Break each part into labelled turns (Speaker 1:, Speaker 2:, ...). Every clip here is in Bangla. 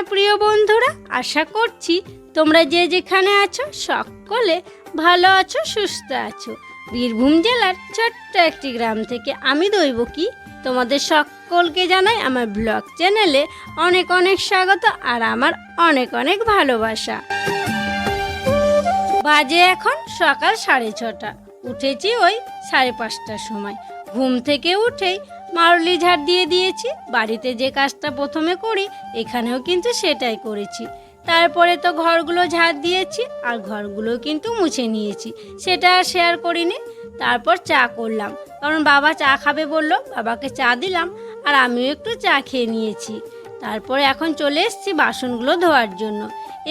Speaker 1: আমার প্রিয় বন্ধুরা, আশা করছি তোমরা যে যেখানে আছো সকলে ভালো আছো, সুস্থ আছো। বীরভূম জেলার ছোট্ট একটি গ্রাম থেকে আমি দৈব কি তোমাদের সকলকে জানাই আমার ব্লগ চ্যানেলে অনেক অনেক স্বাগত আর আমার অনেক অনেক ভালোবাসা। বাজে এখন সকাল সাড়ে ছটা। উঠেছি ওই সাড়ে পাঁচটার সময়। ঘুম থেকে উঠেই মারুলি ঝাড় দিয়ে দিয়েছি, বাড়িতে যে কাজটা প্রথমে করি, এখানেও কিন্তু সেটাই করেছি। তারপরে তো ঘরগুলো ঝাড় দিয়েছি, আর ঘরগুলো কিন্তু মুছে নিয়েছি, সেটা আর শেয়ার করিনি। তারপর চা করলাম, কারণ বাবা চা খাবে বলল, বাবাকে চা দিলাম, আর আমিও একটু চা খেয়ে নিয়েছি। তারপরে এখন চলে এসেছি বাসনগুলো ধোয়ার জন্য।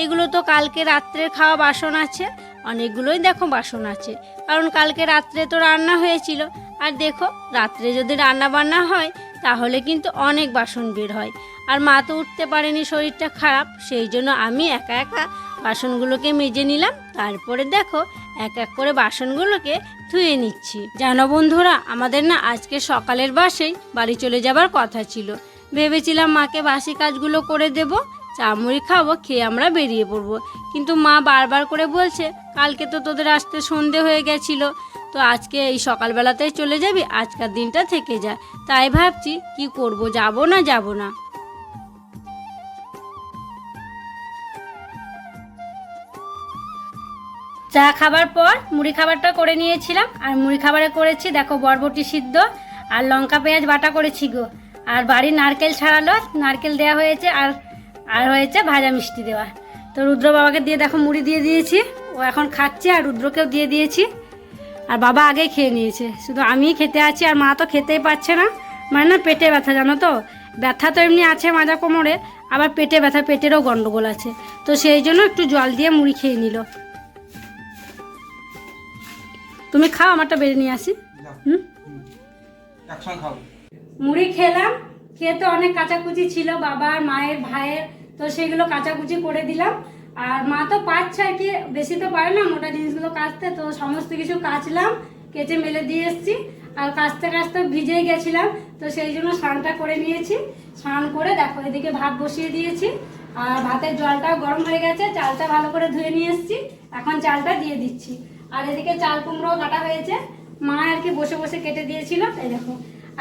Speaker 1: এগুলো তো কালকে রাত্রের খাওয়া বাসন আছে, অনেকগুলোই দেখো বাসন আছে, কারণ কালকে রাত্রে তো রান্না হয়েছিল আর দেখো, রাত্রে যদি রান্না বান্না হয়, তাহলে কিন্তু অনেক বাসন বের হয়। আর মা তো উঠতে পারেনি, শরীরটা খারাপ, সেই জন্য আমি একা একা বাসনগুলোকে মেজে নিলাম। তারপরে দেখো, এক এক করে বাসনগুলোকে ধুয়ে নিচ্ছি। জানো বন্ধুরা, আমাদের না আজকে সকালের বাসেই বাড়ি চলে যাবার কথা ছিল। ভেবেছিলাম মাকে বাসি কাজগুলো করে দেব, চা মুড়ি খাব, খেয়ে আমরা বেরিয়ে পড়ব। কিন্তু মা বারবার করে বলছে, কালকে তো তোদের আসতে সন্ধে হয়ে গেছিল। তো আজকে এই সকালবেলাতেই চলে যাবি? আজকের দিনটা থেকে যা। তাই ভাবছি, কি করব? যাব না যাব না? চা খাবার পর মুড়ি খাবারটা করে নিয়েছিলাম। আর মুড়ি খাবারে করেছি, দেখো, বরবটি সিদ্ধ আর লঙ্কা পেঁয়াজ বাটা করেছি গো। আর বাড়ির নারকেল ছাড়ালো, নারকেল দেওয়া হয়েছে আর আর হয়েছে ভাজা মিষ্টি দেওয়া। তো রুদ্র বাবাকে দিয়ে দেখো মুড়ি দিয়ে দিয়েছি। ও এখন খাচ্ছে আর রুদ্রকেও দিয়ে দিয়েছি। আর বাবা আগেই খেয়ে নিয়েছে। শুধু আমিই খেতে আছি আর মা তো খেতেই পাচ্ছে না। মানে না পেটে ব্যথা জানো তো? ব্যথা তো এমনি আছে মাজা কোমরে আবার পেটে ব্যথা পেটেরও গন্ডগোল আছে। তো সেই জন্য একটু জল দিয়ে মুড়ি খেয়ে নিল। তুমি খাও আমারটা বেড়ে নিয়ে আসি। হুম? মুড়ি খেলাম খেয়ে তো অনেক কাচাকুচি ছিল বাবার মায়ের ভাইয়ের তো সেগুলো কাচাকুচি করে দিলাম। আর মা তো পাচ্ছে আর কি, বেশি তো পারে না, মোটা জিনিসগুলো কাচতে, তো সমস্ত কিছু কাচলাম, কেচে মেলে দিয়ে এসেছি। আর কাচতে কাচতে ভিজেই গেছিলাম, তো সেই জন্য স্নানটা করে নিয়েছি। স্নান করে দেখো, এদিকে ভাত বসিয়ে দিয়েছি। আর ভাতের জলটাও গরম হয়ে গেছে, চালটা ভালো করে ধুয়ে নিয়ে এসেছি। এখন চালটা দিয়ে দিচ্ছি। আর এদিকে চাল কুমড়ো কাটা হয়েছে। মা আর কি বসে বসে কেটে দিয়েছিল এই দেখো।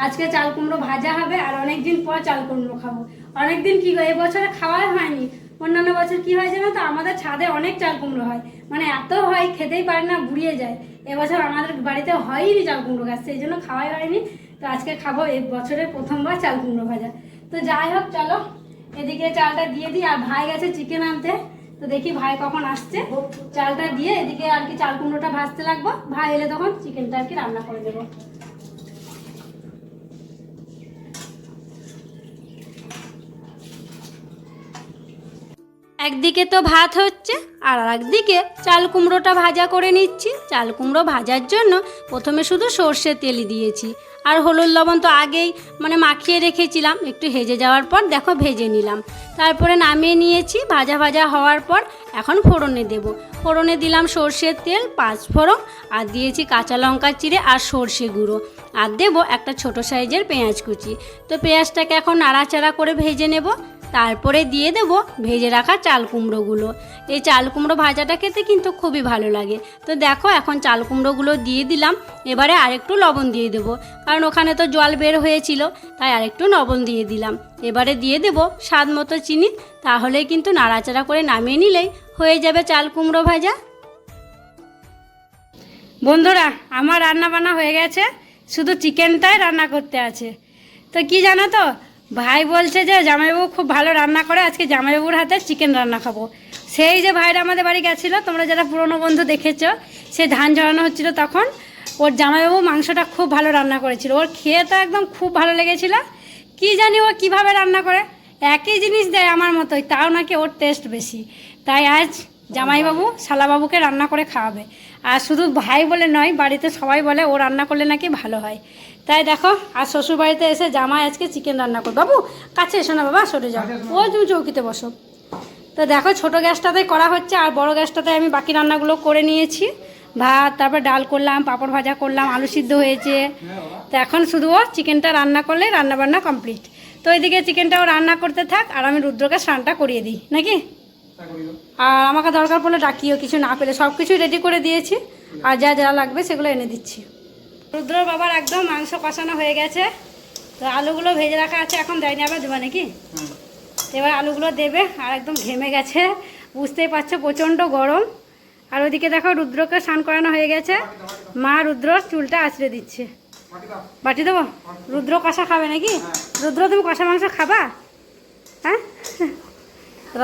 Speaker 1: আজকে চাল কুমড়ো ভাজা হবে, আর অনেক দিন পর চাল কুমড়ো খাব। অনেক দিন কি এবছরে খাওয়াই হয়নি। অন্যান্য বছর কি হয় জানো তো? আমাদের ছাদে অনেক চাল কুমড়ো হয়। মানে এত হয়, খেতেই পারে না বুড়িয়ে যায়। এবছর আমাদের বাড়িতে হয়নি চাল কুমড়ো গাছ, সেই জন্য খাওয়াই হয়নি। তো আজকে খাব এই বছরের প্রথমবার চাল কুমড়ো ভাজা। তো যাই হোক, চলো। এদিকে চালটা দিয়ে দিই, আর ভাই গেছে চিকেন আনতে। তো দেখি ভাই কখন আসছে। চালটা দিয়ে এদিকে আর কি চাল কুমড়োটা ভাজতে লাগবো। ভাই এলে তখন চিকেনটা আর কি রান্না করে দেবো। একদিকে তো ভাত হচ্ছে, আর একদিকে চাল কুমড়োটা ভাজা করে নিচ্ছি। চাল কুমড়ো ভাজার জন্য প্রথমে শুধু সর্ষের তেলই দিয়েছি। আর হলুদ লবণ তো আগেই মানে মাখিয়ে রেখেছিলাম, একটু হেজে যাওয়ার পর দেখো ভেজে নিলাম। তারপরে নামিয়ে নিয়েছি, ভাজা ভাজা হওয়ার পর এখন ফোড়নে দেব। ফোড়নে দিলাম সর্ষের তেল, পাঁচ ফোড়ন, আর দিয়েছি কাঁচা লঙ্কা চিড়ে আর সর্ষে গুঁড়ো। আর দেবো একটা ছোট সাইজের পেঁয়াজ কুচি। তো পেঁয়াজটাকে এখন নাড়াচাড়া করে ভেজে নেব। তারপরে দিয়ে দেবো ভেজে রাখা চাল কুমড়োগুলো। এই চাল কুমড়ো ভাজাটা খেতে কিন্তু খুবই ভালো লাগে। তো দেখো, এখন চাল কুমড়োগুলো দিয়ে দিলাম। এবারে আরেকটু লবণ দিয়ে দেবো। কারণ ওখানে তো জল বের হয়েছিল, তাই আরেকটু লবণ দিয়ে দিলাম। এবারে দিয়ে দেবো স্বাদ মতো চিনি, তাহলে কিন্তু নাড়াচাড়া করে নামিয়ে নিলেই হয়ে যাবে চাল কুমড়ো ভাজা। বন্ধুরা, আমার রান্না বান্না হয়ে গেছে। শুধু চিকেনটাই রান্না করতে আছে। তো কি জানো তো ভাই বলছে যে জামাইবাবু খুব ভালো রান্না করে, আজকে জামাইবাবুর হাতে চিকেন রান্না খাব। সেই যে ভাইরা আমাদের বাড়ি গেছিল, তোমরা যারা পুরনো বন্ধু দেখেছ, সে ধান ঝরানো হচ্ছিল তখন। ওর জামাইবাবু মাংসটা খুব ভালো রান্না করেছিল। ওর খেয়ে তো একদম খুব ভালো লেগেছিল। কি জানি ও কীভাবে রান্না করে? একই জিনিস দেয় আমার মতোই, তাও নাকি ওর টেস্ট বেশি। তাই আজ জামাইবাবু শালাবাবুকে রান্না করে খাওয়াবে। আর শুধু ভাই বলে নয়, বাড়িতে সবাই বলে ও রান্না করলে নাকি ভালো হয়। তাই দেখো আর শ্বশুর বাড়িতে এসে জামাই আজকে চিকেন রান্না করবে। বাবু কাছে এসো না বাবা সরে যাও। ও তুমি চৌকিতে বসো। তো দেখো ছোট গ্যাসটাতে করা হচ্ছে আর বড় গ্যাসটাতে আমি বাকি রান্নাগুলো করে নিয়েছি। ভাত তারপর ডাল করলাম পাঁপড় ভাজা করলাম আলু সিদ্ধ হয়েছে। তো এখন শুধু ও চিকেনটা রান্না করলে রান্না বান্না কমপ্লিট তো ওইদিকে চিকেনটাও রান্না করতে থাক আর আমি রুদ্রকে স্নানটা করিয়ে দিই নাকি?
Speaker 2: করি।
Speaker 1: আর আমাকে দরকার পড়লে ডাকিও কিছু না পেলে সব কিছুই রেডি করে দিয়েছি। আর যা যা লাগবে সেগুলো এনে দিচ্ছি। রুদ্রর বাবার একদম মাংস কষানো হয়ে গেছে। তো আলুগুলো ভেজে রাখা আছে এখন দেয়নি আবার দেবা নাকি এবার আলুগুলো দেবে আর একদম ঘেমে গেছে। বুঝতেই পারছ প্রচণ্ড গরম। আর ওদিকে দেখো রুদ্রকে স্নান করানো হয়ে গেছে। মা রুদ্র চুলটা আঁচড়ে দিচ্ছে। বাটি দেবো? রুদ্র কষা খাবে নাকি? রুদ্র তুমি কষা মাংস খাবা? হ্যাঁ?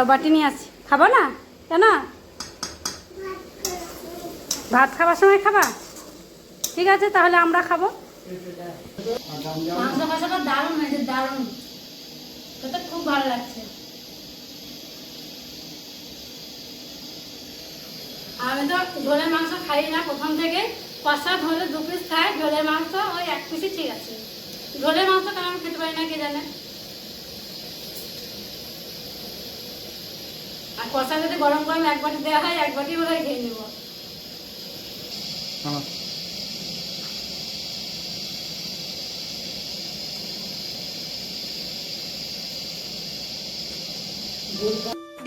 Speaker 1: বাটি নিয়ে আসছি। খাবা না? কেন? ভাত খাবার সময় খাবা? ঠিক আছে, তাহলে আমরা খাব। মাংস কষাটা দারুণ হয়েছে, দারুণ। তোতে খুব ভালো লাগছে। আমি তো ঝোলের মাংস খাই না, প্রথম থেকে। কষা ঝোলে দু পিস খাই, ঝোলের মাংস ওই এক পিসই ঠিক আছে। ঝোলের মাংস কেন আমি খেতে পারি না, কে জানে? আর কষা যদি গরম গরম এক বাটি দেওয়া হয়, এক বাটি বোধহয় খেয়ে নেব।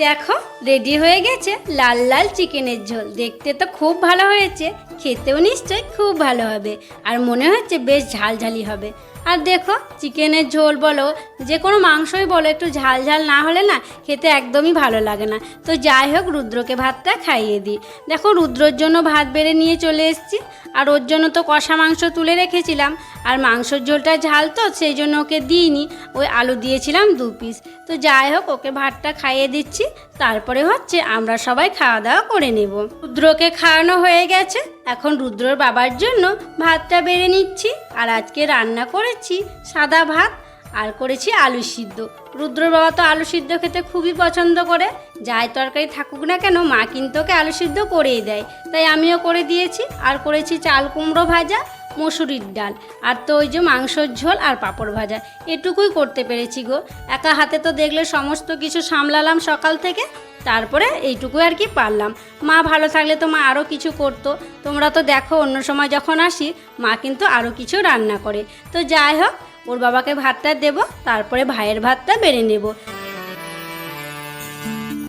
Speaker 1: দেখো রেডি হয়ে গেছে লাল লাল চিকেনের ঝোল। দেখতে তো খুব ভালো হয়েছে, খেতেও নিশ্চয়ই খুব ভালো হবে। আর মনে হচ্ছে বেশ ঝালঝালি হবে। আর দেখো, চিকেনের ঝোল বলো, যে কোনো মাংসই বলো, একটু ঝাল ঝাল না হলে না খেতে একদমই ভালো লাগে না। তো যাই হোক, রুদ্রকে ভাতটা খাইয়ে দিই। দেখো, রুদ্রর জন্য ভাত বেড়ে নিয়ে চলে এসেছি। আর ওর জন্য তো কষা মাংস তুলে রেখেছিলাম। আর মাংসর ঝোলটা ঝাল তো, সেই জন্য ওকে দিইনি। ওই আলু দিয়েছিলাম দু পিস তো যাই হোক, ওকে ভাতটা খাইয়ে দিচ্ছি। তারপরে হচ্ছে আমরা সবাই খাওয়া দাওয়া করে নেব। রুদ্রকে খাওয়ানো হয়ে গেছে। এখন রুদ্রর বাবার জন্য ভাতটা বেড়ে নিচ্ছি। আর আজকে রান্না করেছি সাদা ভাত আর করেছি আলু সিদ্ধ। রুদ্রর বাবা তো আলু সিদ্ধ খেতে খুবই পছন্দ করে। যাই তরকারি থাকুক না কেন, মা কিন্তু ওকে আলু সিদ্ধ করেই দেয়। তাই আমিও করে দিয়েছি। আর করেছি চাল কুমড়ো ভাজা। মসুরির ডাল, আর তো ওই যে মাংসর ঝোল আর পাঁপড় ভাজা। এটুকুই করতে পেরেছি গো। একা হাতে তো দেখলে সমস্ত কিছু সামলালাম সকাল থেকে, তারপরে এইটুকু আর কি পারলাম। মা ভালো থাকলে তো মা আরও কিছু করতো। তোমরা তো দেখো, অন্য সময় যখন আসি, মা কিন্তু আরও কিছু রান্না করে। তো যাই হোক, ওর বাবাকে ভাতটা দেব, তারপরে ভাইয়ের ভাতটা বেড়ে নেব।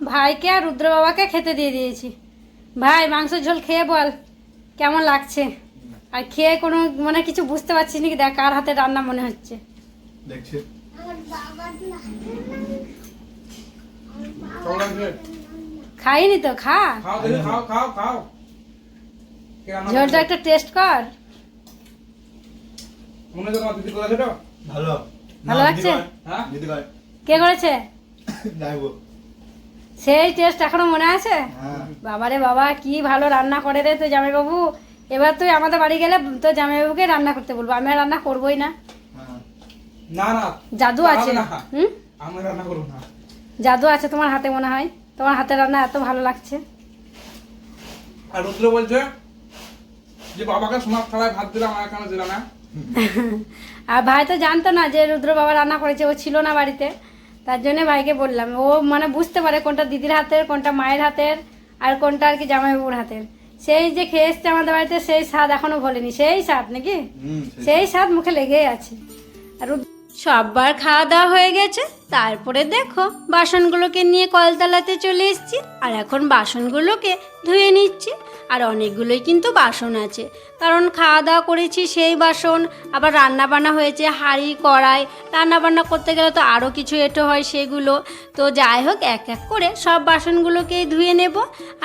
Speaker 1: ভাইকে আর রুদ্র বাবাকে খেতে দিয়ে দিয়েছি। ভাই মাংস ঝোল খেয়ে বল, কেমন লাগছে? আর খেয়ে কোনো মানে কিছু বুঝতে পারছিস নাকি দেখ কার হাতে রান্না মনে হচ্ছে।
Speaker 3: দেখছি।
Speaker 1: খাইনি তো খা। ঝোলটা একটা টেস্ট কর।
Speaker 2: মনে
Speaker 3: ভালো।
Speaker 1: ভালো লাগছে?
Speaker 2: হ্যাঁ।
Speaker 1: কে করেছে? সেই টেস্ট এখনও মনে আছে?
Speaker 3: হ্যাঁ।
Speaker 1: বাবারে বাবা কি ভালো রান্না করে রে তো জামাইবাবু। এবার তুই আমাদের বাড়ি গেলে তো জামাইবাবুকে রান্না করতে বলব। আমি আর রান্না করবোই না।
Speaker 3: হ্যাঁ।
Speaker 2: না না।
Speaker 1: জাদু আছে। হুম?
Speaker 2: আমি রান্না করব না।
Speaker 1: জাদু আছে তোমার হাতে মনে হয়? তোমার হাতে রান্না এত ভালো লাগছে।
Speaker 2: আর রুদ্র বলছে যে বাবাকে সোনার থালায় ভাত দিলাম আমার কেন দিলাম না
Speaker 1: আর ভাই তো জানতো না যে রুদ্র বাবা রান্না করেছে ও ছিল না বাড়িতে। তার জন্য ভাইকে বললাম। ও মানে বুঝতে পারে কোনটা দিদির হাতের কোনটা মায়ের হাতের আর কোনটা আর কি জামাইবাবুর হাতের। সেই যে খেয়ে এসছে আমাদের বাড়িতে সেই স্বাদ এখনও ভোলেনি। সেই স্বাদ নাকি? সেই স্বাদ। মুখে লেগেই আছে। আর সববার খাওয়া দাওয়া হয়ে গেছে। তারপরে দেখো বাসনগুলোকে নিয়ে কলতলাতে চলে এসছি। আর এখন বাসনগুলোকে ধুয়ে নিচ্ছি। আর অনেকগুলোই কিন্তু বাসন আছে। কারণ খাওয়া দাওয়া করেছি সেই বাসন, আবার রান্না বান্না হয়েছে হাঁড়ি, কড়াই। রান্না বান্না করতে গেলে তো আরও কিছু এটো হয় সেগুলো। তো যাই হোক, এক এক করে সব বাসনগুলোকেই ধুয়ে নেব।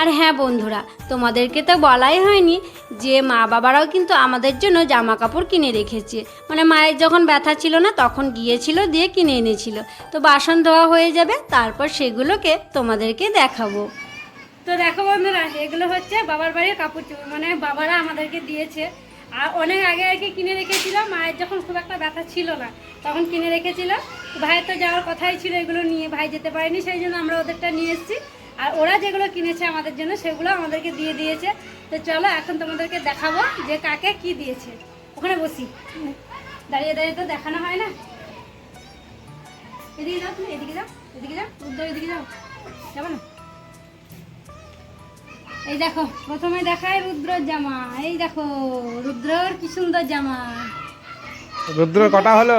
Speaker 1: আর হ্যাঁ বন্ধুরা, তোমাদেরকে তো বলাই হয়নি যে মা বাবারাও কিন্তু আমাদের জন্য জামা কাপড় কিনে রেখেছে। মানে মায়ের যখন ব্যথা ছিল না, তখন গিয়েছিল দিয়ে কিনে এনেছিল। তো বাসন ধোয়া হয়ে যাবে, তারপর সেগুলোকে তোমাদেরকে দেখাবো। তো দেখো বন্ধুরা, এগুলো হচ্ছে বাবার বাড়ির কাপড় চোপড়। মানে বাবারা আমাদেরকে দিয়েছে। আর অনেক আগে আগে কিনে রেখেছিলাম, মায়ের যখন খুব একটা ব্যথা ছিল না, তখন কিনে রেখেছিলাম। ভাইয়ের তো যাওয়ার কথাই ছিল এগুলো নিয়ে, ভাই যেতে পারেনি, সেই জন্য আমরা ওদেরটা নিয়ে এসেছি। আর ওরা যেগুলো কিনেছে আমাদের জন্য, সেগুলো আমাদেরকে দিয়ে দিয়েছে। তো চলো, এখন তোমাদেরকে দেখাবো যে কাকে কি দিয়েছে। ওখানে বসি। দাঁড়িয়ে দাঁড়িয়ে তো দেখানো হয় না। এদিকে যাও তুমি, এদিকে যাও এদিকে যাও উদ্যোগ এদিকে যাও। যাব না? এই দেখো প্রথমে দেখায় রুদ্রর জামা। এই দেখো রুদ্রর কি সুন্দর জামা।
Speaker 2: রুদ্র কটা হলো?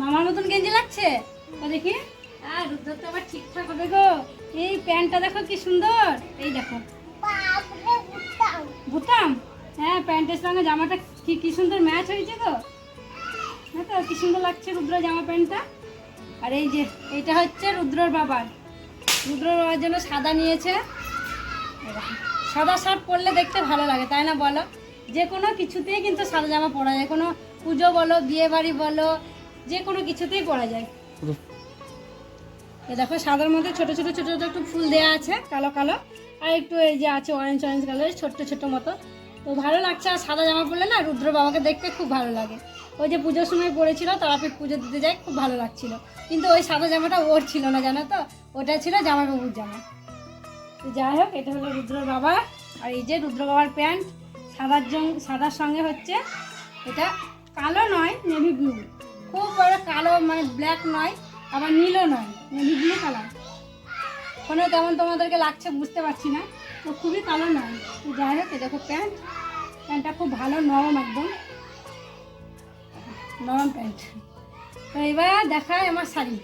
Speaker 1: মামার মতন গেঞ্জি লাগছে? দেখি। আর রুদ্র তো আবার ঠিকঠাক হবে গো। এই প্যান্টটা দেখো কি সুন্দর। এই দেখো। বুতাম? হ্যাঁ প্যান্টের সঙ্গে জামাটা কি কি সুন্দর ম্যাচ হয়েছে গো। হ্যাঁ তো কি সুন্দর লাগছে রুদ্র জামা প্যান্টটা। আর এই যে এইটা হচ্ছে রুদ্রর বাবার। রুদ্রর বাবার জন্য সাদা নিয়েছে। সাদা শার্ট পরলে দেখতে ভালো লাগে, তাই না বলো? যে কোনো কিছুতেই কিন্তু সাদা জামা পরা যায়। কোনো পুজো বলো, বিয়ে বাড়ি বলো, যে কোনো কিছুতেই পরা যায়। এ দেখো, সাদার মধ্যে ছোট ছোট ছোট ছোট একটু ফুল দেওয়া আছে, কালো কালো। আর একটু এই যে আছে অরেঞ্জ অরেঞ্জ কালারের ছোট্ট ছোট্ট মতো। তো ভালো লাগছে, আর সাদা জামা পরলে না রুদ্র বাবাকে দেখতে খুব ভালো লাগে। ওই যে পুজোর সময় পড়েছিল, তারাপীঠ পুজো দিতে যাই খুব ভালো লাগছিল। কিন্তু ওই সাদা জামাটা ওর ছিল না, জানো তো? ওটা ছিল জামা জামাইবাবুর জামা। যাই হোক, এটা হলো রুদ্র বাবা আর এই যে রুদ্র বাবার প্যান্ট, সাদার জং, সাদার সঙ্গে হচ্ছে এটা কালো নয় নেভি ব্লু খুব বড় কালো মানে ব্ল্যাক নয়, আবার নীলও নয় নেভি ব্লু কালার ফোনে কেমন তোমাদেরকে লাগছে বুঝতে পারছি না, তো খুবই কালো নয়। যাই হোক এটা খুব প্যান্ট। প্যান্টটা খুব ভালো, নরম একদম। নরম প্যান্ট। তো এবার দেখায় আমার শাড়ি।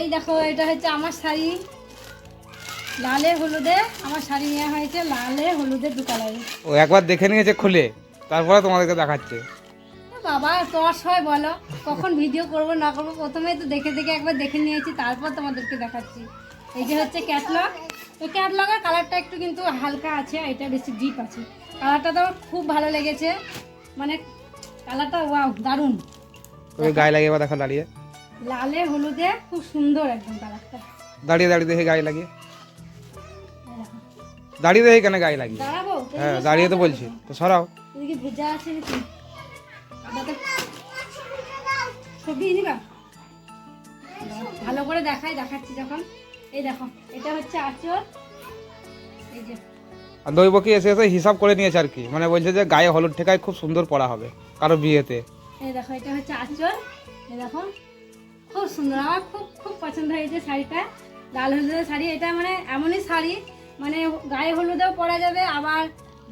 Speaker 1: এই দেখো এটা হচ্ছে আমার শাড়ি। লালে হলুদে আমার শাড়ি নেওয়া হয়েছে লালে হলুদে দু কালারে
Speaker 2: ও একবার দেখে নিয়েছে খুলে তারপরে তোমাদেরকে দেখাচ্ছে।
Speaker 1: বাবা তোমার হয় বলো কখন ভিডিও করব না করব প্রথমেই তো দেখে দেখে একবার দেখে নিয়েছি তারপর তোমাদেরকে দেখাচ্ছি। এই যে হচ্ছে ক্যাটলগ তো ক্যাটলগের কালারটা একটু কিন্তু হালকা আছে এটা বেশি ডিপ আছে। কালারটা তো খুব ভালো লেগেছে। মানে কালারটা ওয়াও দারুণ।
Speaker 2: ওই গায়ে লাগিয়ে এবার দেখো দাঁড়িয়ে।
Speaker 1: লালে হলুদে খুব সুন্দর একদম কালারটা।
Speaker 2: দাঁড়িয়ে দাঁড়িয়ে দেখে গায়ে লাগিয়ে।
Speaker 1: দেখো।
Speaker 2: দাঁড়িয়ে দেখে কেন গায়ে লাগিয়ে?
Speaker 1: দাঁড়াবো
Speaker 2: হ্যাঁ দাঁড়িয়ে তো বলছি তো সরাও।
Speaker 1: এদিকে ভেজা আছে নাকি? ছবি নিবা? ভালো করে দেখাই দেখাচ্ছি যখন। এই দেখো এটা হচ্ছে আঁচল। এই যে
Speaker 2: আর দৈবকী এসে এসে হিসাব করে নিয়েছে আর কি। মানে বলছে যে গায়ে হলুদ ঠেকায় খুব সুন্দর পড়া হবে কারও বিয়েতে।
Speaker 1: এটা হচ্ছে আঁচল। এই খুব সুন্দর। আমার খুব খুব পছন্দ হয়েছে শাড়িটা। লাল হলুদের শাড়ি। এটা মানে এমনই শাড়ি মানে গায়ে হলুদেও পরা যাবে, আবার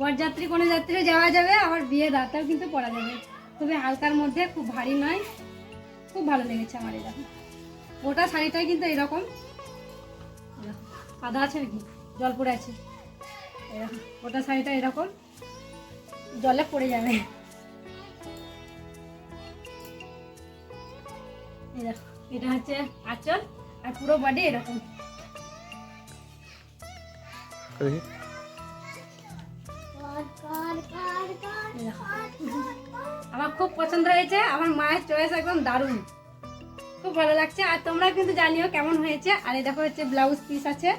Speaker 1: বরযাত্রী কোনো যাত্রীও যাওয়া যাবে, আবার বিয়ে রাতেও কিন্তু পরা যাবে। খুবই হালকার মধ্যে খুব ভারী নয়। খুব ভালো লেগেছে আমার দেখো। গোটা শাড়িটাই কিন্তু এরকম আদা আছে নাকি? জল পড়ে আছে। গোটা শাড়িটা এরকম জলে পড়ে যাবে। এটা হচ্ছে আঁচল আর পুরো বডি এরকম। আমার খুব পছন্দ হয়েছে আমার মায়ের চয়েস একদম দারুণ। খুব ভালো লাগছে আর তোমরা কিন্তু জানিও কেমন হয়েছে। আর এই দেখো হচ্ছে ব্লাউজ পিস আছে।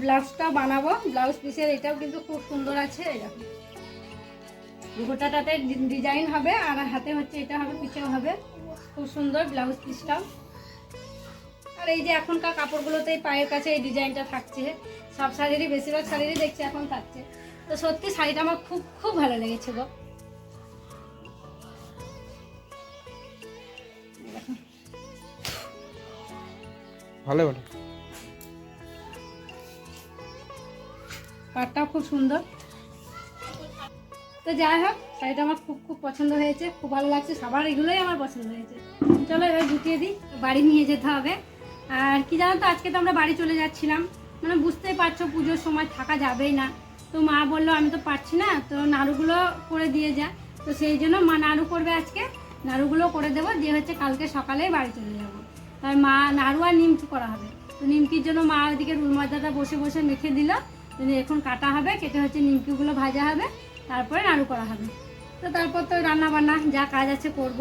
Speaker 1: ব্লাউজটাও বানাবো। ব্লাউজ পিসের এটাও কিন্তু খুব সুন্দর আছে দেখো। গোটাটাতে ডিজাইন হবে আর হাতে হচ্ছে এটা হবে পিছেও হবে। খুব সুন্দর ব্লাউজ পিসটাও। আর এই যে এখনকার কাপড়গুলোতেই পায়ের কাছে এই ডিজাইনটা থাকছে। সব শাড়িরই বেশিরভাগ শাড়িরই দেখছি এখন থাকছে। তো সত্যি শাড়িটা আমার খুব খুব ভালো লেগেছে গো। দেখো,
Speaker 2: ভালো।
Speaker 1: পাটটাও খুব সুন্দর। তো যাই হোক, শাড়িটা আমার খুব খুব পছন্দ হয়েছে, খুব ভালো লাগছে, সবার এগুলোই আমার পছন্দ হয়েছে। চলো এবার গুটিয়ে দিই, বাড়ি নিয়ে যেতে হবে। আর কি জানো তো, আজকে তো আমরা বাড়ি চলে যাচ্ছিলাম। মানে বুঝতেই পারছ, পুজোর সময় থাকা যাবেই না। তো মা বলল, আমি তো পারছি না, তো নাড়ুগুলো করে দিয়ে যা। তো সেই জন্য মা নাড়ু করবে আজকে, নাড়ুগুলো করে দেবো, দিয়ে হচ্ছে কালকে সকালেই বাড়ি চলে যাব। তাই মা, নাড়ু আর নিমকি করা হবে। তো নিমকির জন্য মা ওইদিকে রুল ময়দাটা বসে বসে মেখে দিল। তো এখন কাটা হবে, কেটে হচ্ছে নিমকিগুলো ভাজা হবে, তারপরে নাড়ু করা হবে। তো তারপর তো রান্না বান্না যা কাজ আছে করব।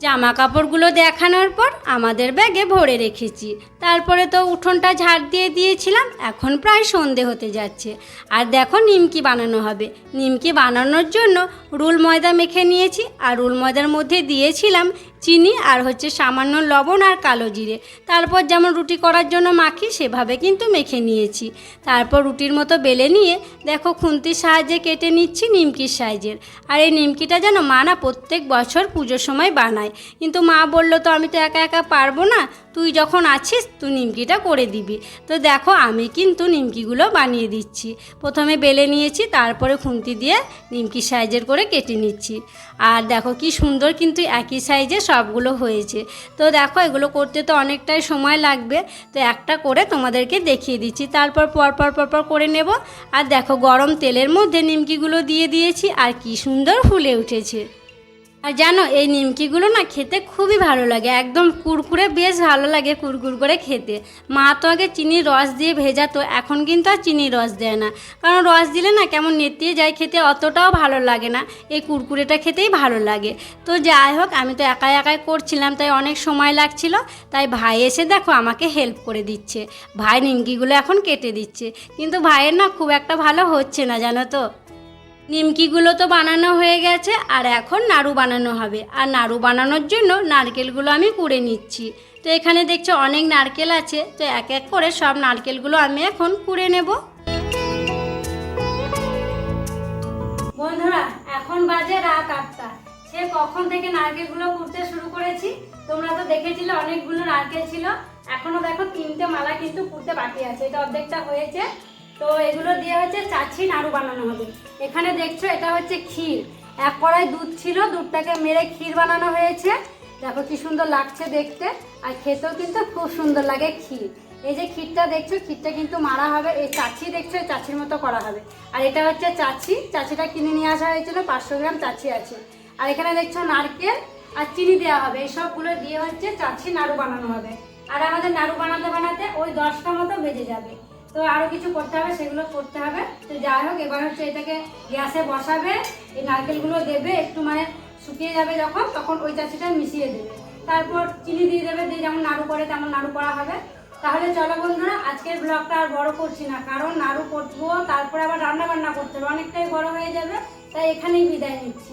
Speaker 1: জামা কাপড়গুলো দেখানোর পর আমাদের ব্যাগে ভরে রেখেছি। তারপরে তো উঠোনটা ঝাড় দিয়ে দিয়েছিলাম, এখন প্রায় সন্ধে হতে যাচ্ছে। আর দেখো নিমকি বানানো হবে। নিমকি বানানোর জন্য রুল ময়দা মেখে নিয়েছি, আর রুল ময়দার মধ্যে দিয়েছিলাম চিনি আর হচ্ছে সামান্য লবণ আর কালো জিরে। তারপর যেমন রুটি করার জন্য মাখি, সেভাবে কিন্তু মেখে নিয়েছি। তারপর রুটির মতো বেলে নিয়ে দেখো খুন্তির সাহায্যে কেটে নিচ্ছি নিমকির সাইজের। আর এই নিমকিটা যেন মা না প্রত্যেক বছর পুজোর সময় বানায়। কিন্তু মা বলল, তো আমি তো একা একা পারব না। তুই যখন আছিস তুই নিমকিটা করে দিবি। তো দেখো আমি কিন্তু নিমকিগুলো বানিয়ে দিচ্ছি। প্রথমে বেলে নিয়েছি, তারপরে খুন্তি দিয়ে নিমকি সাইজের করে কেটে নিচ্ছি। আর দেখো কি সুন্দর কিন্তু একই সাইজে সবগুলো হয়েছে। তো দেখো এগুলো করতে তো অনেকটাই সময় লাগবে। তো একটা করে তোমাদেরকে দেখিয়ে দিচ্ছি। তারপর পরপর পরপর করে নেব। আর দেখো গরম তেলের মধ্যে নিমকিগুলো দিয়ে দিয়েছি। আর কি সুন্দর ফুলে উঠেছে। আর জানো, এই নিমকিগুলো না খেতে খুবই ভালো লাগে। একদম কুরকুরে বেশ ভালো লাগে কুরকুর করে খেতে। মা তো আগে চিনির রস দিয়ে ভেজাতো এখন কিন্তু আর চিনির রস দেয় না। কারণ রস দিলে না কেমন নেতিয়ে যায় খেতে, অতটাও ভালো লাগে না। এই কুরকুরেটা খেতেই ভালো লাগে। তো যাই হোক, আমি তো একাই একাই করছিলাম, তাই অনেক সময় লাগছিল। তাই ভাই এসে দেখো আমাকে হেল্প করে দিচ্ছে। ভাই নিমকিগুলো এখন কেটে দিচ্ছে। কিন্তু ভাইয়ের না খুব একটা ভালো হচ্ছে না, জানো তো? নিমকিগুলো তো বানানো হয়ে গেছে, আর এখন নাড়ু বানানো হবে। আর নাড়ু বানানোর জন্য নারকেলগুলো আমি কুড়ে নিচ্ছি। তো এখানে দেখছ অনেক নারকেল আছে, তো এক এক করে সব নারকেলগুলো আমি এখন কুড়ে নেব। বন্ধুরা, এখন বাজে রাত আটটা। সে কখন থেকে নারকেলগুলো কুড়তে শুরু করেছি? তোমরা তো দেখেছিলে অনেকগুলো নারকেল ছিল। এখনও দেখো তিনটে মালা কিন্তু কুড়তে বাকি আছে। এটা অর্ধেকটা হয়েছে। তো এগুলো দিয়ে হচ্ছে চাচ্ছি নাড়ু বানানো হবে। এখানে দেখছ, এটা হচ্ছে ক্ষীর। এক কড়াই দুধ ছিল, দুধটাকে মেরে ক্ষীর বানানো হয়েছে। দেখো কি সুন্দর লাগছে দেখতে, আর খেতেও কিন্তু খুব সুন্দর লাগে ক্ষীর। এই যে ক্ষীরটা দেখছ, ক্ষীরটা কিন্তু মারা হবে, এই চাচি দেখছ, এই চাচির মতো করা হবে। আর এটা হচ্ছে চাচি চাচিটা কিনে নিয়ে আসা হয়েছিল, পাঁচশো গ্রাম চাচি আছে। আর এখানে দেখছ নারকেল আর চিনি দেওয়া হবে, এই সবগুলো দিয়ে হচ্ছে চাচি নাড়ু বানানো হবে। আর আমাদের নাড়ু বানাতে বানাতে ওই দশটা মতো বেজে যাবে। তো আরও কিছু করতে হবে, সেগুলো করতে হবে। তো যাই হোক, এবার হচ্ছে এটাকে গ্যাসে বসাবে, এই নারকেলগুলো দেবে, একটু মানে শুকিয়ে যাবে যখন, তখন ওই চাচিটা মিশিয়ে দেবে। তারপর চিনি দিয়ে দেবে, দিয়ে যেমন নাড়ু করে তেমন নাড়ু করা হবে। তাহলে চলো বন্ধুরা, আজকের ব্লগটা আর বড় করছি না, কারণ নাড়ু করব, তারপরে আবার রান্না বান্না করতে হবে, অনেকটাই বড় হয়ে যাবে, তাই এখানেই বিদায় নিচ্ছি।